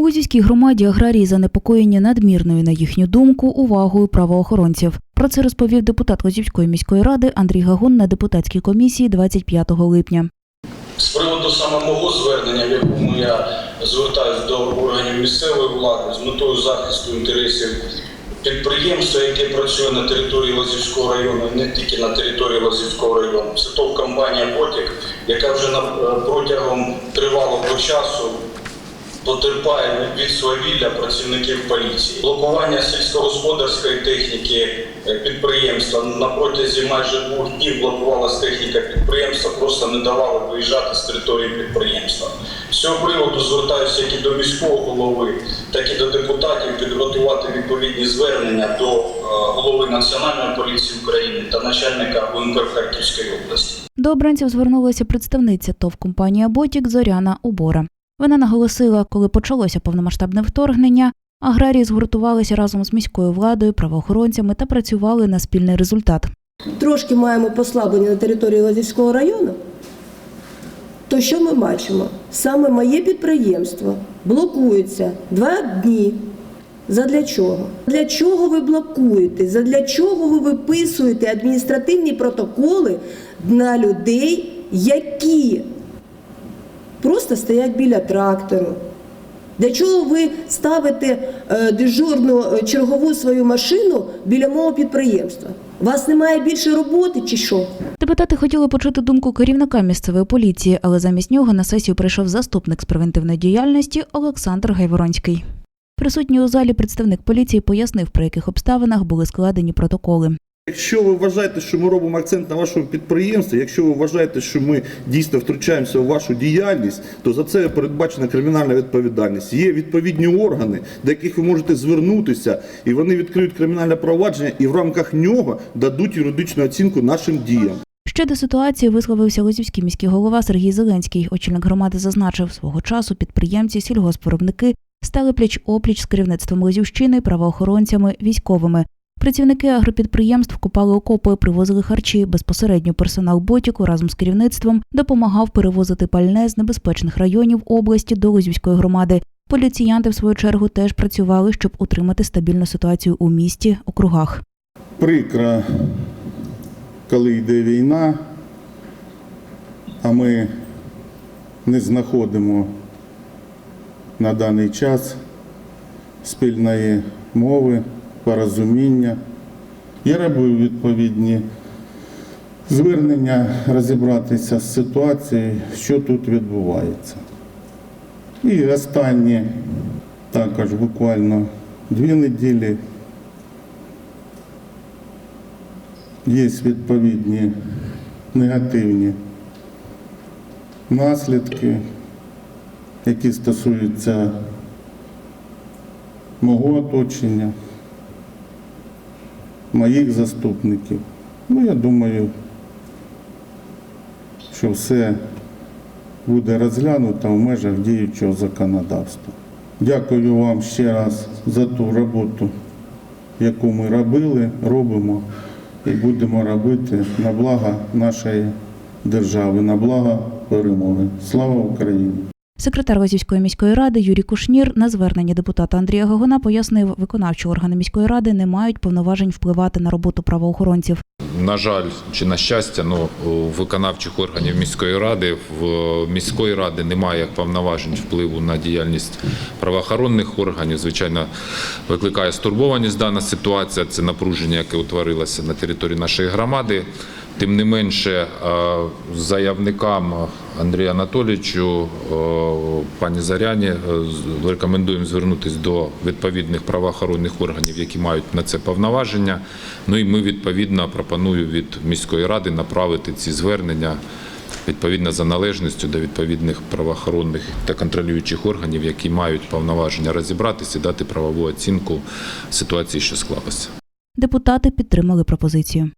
У Лузівській громаді аграрії занепокоєні надмірною, на їхню думку, увагою правоохоронців. Про це розповів депутат Лозівської міської ради Андрій Гагун на депутатській комісії 25 липня. З приводу саме мого звернення, в якому я звертаюся до органів місцевої влади з метою захисту інтересів підприємства, яке працює на території Лазівського району, не тільки на території Лазівського району, це ТОВ компанія Ботік, яка вже на- протягом тривалого часу потерпає від свавілля працівників поліції. Блокування сільськогосподарської техніки е, підприємства на протязі майже двох днів блокувалась техніка підприємства, просто не давали виїжджати з території підприємства. З цього приводу звертаюся як і до міського голови, так і до депутатів підготувати відповідні звернення до е, голови Національної поліції України та начальника УНК Харківської області. До обранців звернулася представниця ТОВ компанія Ботік Зоряна Убора. Вона наголосила, коли почалося повномасштабне вторгнення, аграрії згуртувалися разом з міською владою, правоохоронцями та працювали на спільний результат. трошки маємо послаблення на території Лазівського району, то що ми бачимо? Саме моє підприємство блокується два дні. Задля чого? Для чого ви блокуєте? Задля чого ви виписуєте адміністративні протоколи на людей, які просто стоять біля трактору? Для чого ви ставите е, дежурну е, чергову свою машину біля мого підприємства? Вас немає більше роботи чи що? Депутати хотіли почути думку керівника місцевої поліції, але замість нього на сесію прийшов заступник з превентивної діяльності Олександр Гайворонський. Присутній у залі представник поліції пояснив, при яких обставинах були складені протоколи. Якщо ви вважаєте, що ми робимо акцент на вашому підприємстві, якщо ви вважаєте, що ми дійсно втручаємося в вашу діяльність, то за це передбачена кримінальна відповідальність. Є відповідні органи, до яких ви можете звернутися, і вони відкриють кримінальне провадження і в рамках нього дадуть юридичну оцінку нашим діям. Щодо ситуації висловився Лозівський міський голова Сергій Зеленський. Очільник громади зазначив, свого часу підприємці, сільгоспвиробники стали пліч-опліч з керівництвом Лозівщини, правоохоронцями, військовими. Працівники агропідприємств купали окопи, привозили харчі. Безпосередньо персонал Ботіку разом з керівництвом допомагав перевозити пальне з небезпечних районів області до Лозівської громади. Поліціянти, в свою чергу, теж працювали, щоб утримати стабільну ситуацію у місті, округах. Прикро, коли йде війна, а ми не знаходимо на даний час спільної мови, порозуміння. Я робив відповідні звернення розібратися з ситуацією, що тут відбувається. І останні також буквально дві неділі є відповідні негативні наслідки, які стосуються мого оточення, моїх заступників. Ну, я думаю, що все буде розглянуто в межах діючого законодавства. Дякую вам ще раз за ту роботу, яку ми робили, робимо і будемо робити на благо нашої держави, на благо перемоги. Слава Україні! Секретар Лозівської міської ради Юрій Кушнір на звернення депутата Андрія Гагуна пояснив, виконавчі органи міської ради не мають повноважень впливати на роботу правоохоронців. На жаль, чи на щастя, ну виконавчих органів міської ради в міської ради немає повноважень впливу на діяльність правоохоронних органів. Звичайно, викликає стурбованість дана ситуація. Це напруження, яке утворилося на території нашої громади. Тим не менше, е, заявникам Андрію Анатолійовичу, пані Заряні, е, рекомендуємо звернутися до відповідних правоохоронних органів, які мають на це повноваження. Ну і ми відповідно пропоную від міської ради направити ці звернення відповідно за належністю до відповідних правоохоронних та контролюючих органів, які мають повноваження розібратися і дати правову оцінку ситуації, що склалася. Депутати підтримали пропозицію.